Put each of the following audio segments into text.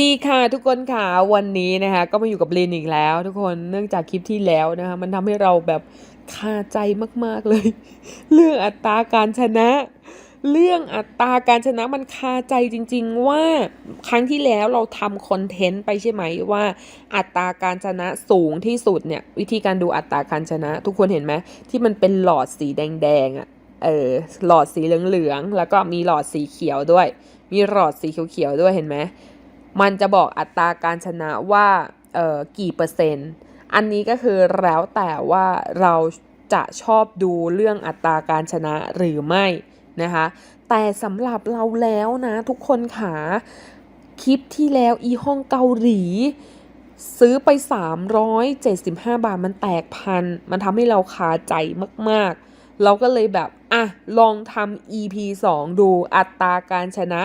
ดีค่ะทุกคนค่ะวันนี้นะคะก็มาอยู่กับลินอีกแล้ว ทุกคนเนื่องจากคลิปที่แล้วนะคะมันทำให้เราแบบคาใจมาก ๆเลย เรื่องอัตราการชนะ เรื่องอัตราการชนะมันคาใจจริง ๆ ว่าครั้งที่แล้วเราทำคอนเทนต์ไปใช่ไหมว่า อัตราการชนะสูงที่สุดเนี่ยวิธีการดูอัตราการชนะ ทุกคนเห็นไหมที่มันเป็นหลอดสีแดงๆอะ่ะเออหลอดสีเหลืองๆแล้วก็มีหลอดสีเขียวด้วย มีหลอดสีเขียวๆด้วยเห็นไหม มันจะบอกอัตราการชนะว่าเอ่อกี่เปอร์เซ็นต์ อันนี้ก็คือแล้วแต่ว่าเราจะชอบดูเรื่องอัตราการชนะหรือไม่นะคะ แต่สำหรับเราแล้วนะทุกคนขาคลิปที่แล้วอีห้องเกาหลี ซื้อไป 375 บาทมันแตกพัน มันทำให้เราคาใจมากๆ เราก็เลยแบบอะลองทำ EP 2 ดูอัตราการชนะ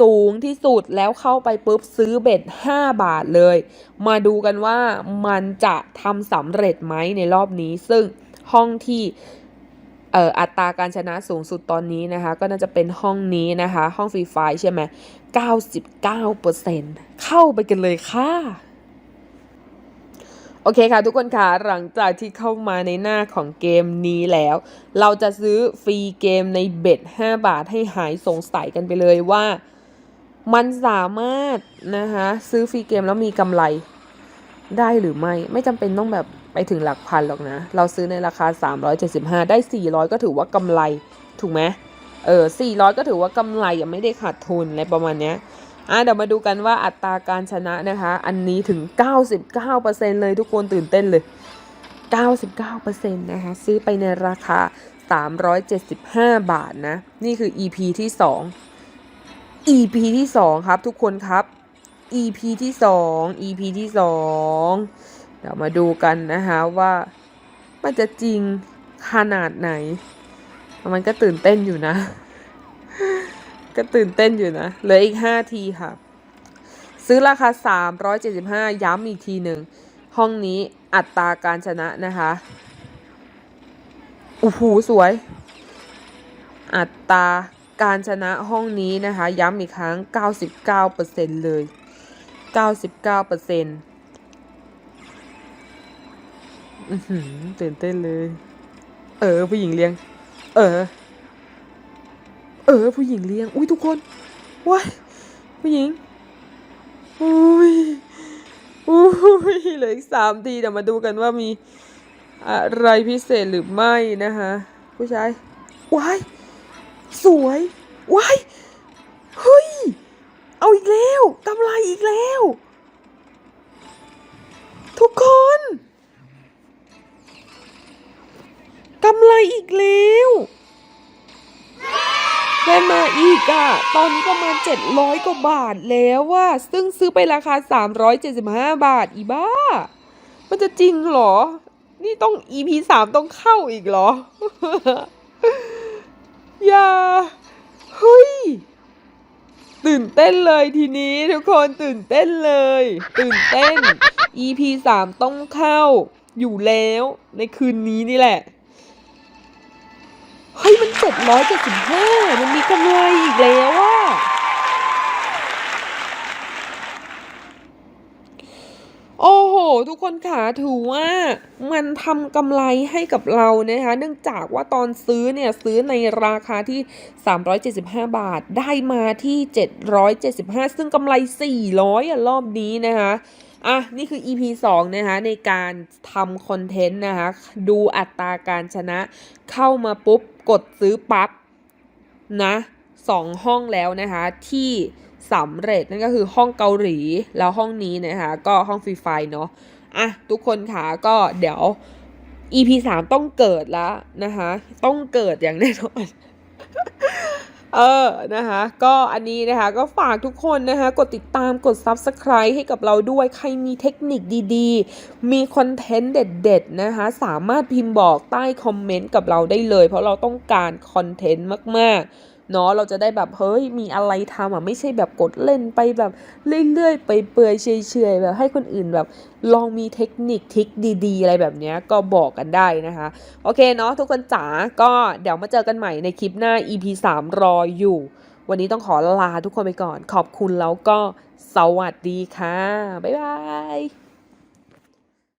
สูงที่สุดแล้วเข้าไปปุ๊บซื้อเบ็ด 5 บาทเลย มาดูกันว่ามันจะทำสำเร็จไหมในรอบนี้ ซึ่งห้องที่เอ่ออัตราการชนะสูงสุดตอนนี้นะคะ ก็น่าจะเป็นห้องนี้นะคะ ห้องฟรีไฟใช่ไหม 99%เข้าไปกันเลยค่ะ โอเคค่ะทุกคนค่ะหลังจากที่เข้ามาในหน้าของเกมนี้แล้ว เราจะซื้อฟรีเกมในเบ็ด5บาทให้หายสงสัยกันไปเลยว่า มันสามารถนะคะซื้อฟรีเกมแล้วมีกำไรได้หรือไม่ไม่จำเป็นต้องแบบไปถึงหลักพันหรอกนะ เราซื้อในราคา 375 ได้ 400 ก็ถือว่ากำไรถูกไหมเออ400 ก็ถือว่ากำไรยังไม่ได้ขาดทุนอะไรประมาณเนี้ย อะเดี๋ยวมาดูกันว่าอัตราการชนะนะคะ อันนี้ถึง 99%เลยทุกคนตื่นเต้นเลย 99%นะคะ ซื้อไปในราคา 375 บาทนะ นี่คือ EP ที่ 2 EP ที่ 2 ครับทุกคนครับ EP ที่ 2 EP ที่ 2 เดี๋ยวมาดูกันนะคะว่ามันจะจริงขนาดไหน มันก็ตื่นเต้นอยู่นะ ก็ตื่นเต้นอยู่นะ เหลืออีก 5 ทีค่ะ ซื้อราคา 375 ย้ำอีกทีหนึ่ง ห้องนี้อัตราการชนะนะคะโอ้โหสวย อัตราการชนะห้องนี้นะคะ ย้ำอีกครั้ง 99%เลย 99%อือหือตื่นเต้นเลย เออ ผู้หญิงเลี้ยง เออ เออ ผู้หญิงเลี้ยง อุ้ยทุกคนว้ายผู้หญิง อุ้ยอุ้ยเหลืออีกสามทีเดี๋ยวมาดูกันว่ามีอะไรพิเศษหรือไม่นะคะผู้ชายว้ายสวยว้ายเฮ้ย เอาอีกแล้วกำไรอีกแล้ว ได้มาอีกอะตอนนี้ประมาณ 700 กว่าบาทแล้วว่า ซึ่งซื้อไปราคา 375 บาทอีบ้า มันจะจริงเหรอ นี่ต้อง EP 3 ต้องเข้าอีกเหรอ อย่า เฮ้ย ตื่นเต้นเลยทีนี้ทุกคนตื่นเต้นเลย ตื่นเต้น EP 3 ต้องเข้าอยู่แล้วในคืนนี้นี่แหละ เฮ้ยมันเจ็ดร้อยเจ็ดสิบห้ามันมีกำไรอีกแล้วอะโอ้โห ทุกคนค่ะถือว่ามันทำกำไรให้กับเรานะคะ เนื่องจากว่าตอนซื้อเนี่ย ซื้อในราคาที่ 375 บาทได้มาที่ 775 ซึ่งกำไร 400อะรอบนี้นะคะ อะนี่คือ EP 2 นะคะในการทำคอนเทนต์นะคะ ดูอัตราการชนะเข้ามาปุ๊บ กดซื้อปั๊บนะสองห้องแล้วนะคะ ที่สำเร็จนั่นก็คือห้องเกาหลีแล้วห้องนี้นะคะก็ห้องฟรีไฟเนาะอะทุกคนค่ะก็เดี๋ยว EP 3 ต้องเกิดแล้วนะคะ ต้องเกิดอย่างแน่นอน เออนะคะก็อันนี้นะคะก็ฝากทุกคนนะคะกดติดตามกด Subscribe ให้กับเราด้วยใครมีเทคนิคดีๆ มีคอนเทนต์เด็ดๆนะคะสามารถพิมพ์บอกใต้คอมเมนต์กับเราได้เลย เพราะเราต้องการคอนเทนต์มากๆ เนาะเราจะได้แบบเฮ้ยมีอะไรทำอะไม่ใช่แบบกดเล่นไปแบบเรื่อยๆไปเปื่อยเฉยๆแบบให้คนอื่นแบบลองมีเทคนิคทิคดีๆ อะไรแบบเนี้ยก็บอกกันได้นะคะ โอเคเนาะทุกคนจ๋าก็เดี๋ยวมาเจอกันใหม่ในคลิปหน้า EP 3 รออยู่ วันนี้ต้องขอลาทุกคนไปก่อน ขอบคุณแล้วก็สวัสดีค่ะ บ๊ายบาย